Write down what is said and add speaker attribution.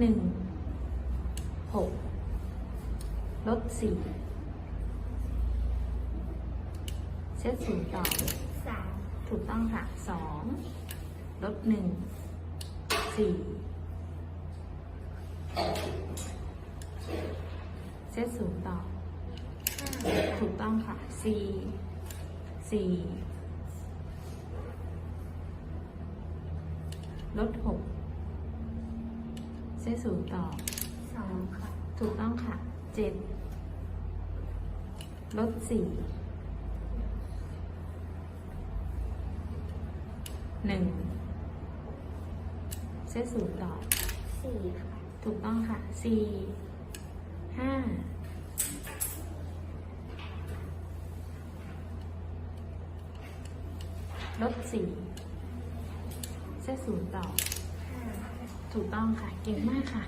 Speaker 1: หนึ่งหกลดสี่เซตศูนย์ต่อ
Speaker 2: สาม
Speaker 1: ถูกต้องค่ะสองลดหนึ่งสี่เซตศูนย์ต่อ
Speaker 2: ห้า
Speaker 1: ถูกต้องค่ะสี่สี่ลดหก เซตศูนย์ต่อ
Speaker 2: สองค่ะ
Speaker 1: ถูกต้องค่ะเจ็ดลดสี่หนึ่งเซตศูนย์ต่อ
Speaker 2: สี่ค่ะ
Speaker 1: ถูกต้องค่ะสี่ห้าลดสี่เซตศูนย์ต่อ
Speaker 2: ห้า
Speaker 1: ถูกต้องค่ะ เก่งมากค่ะ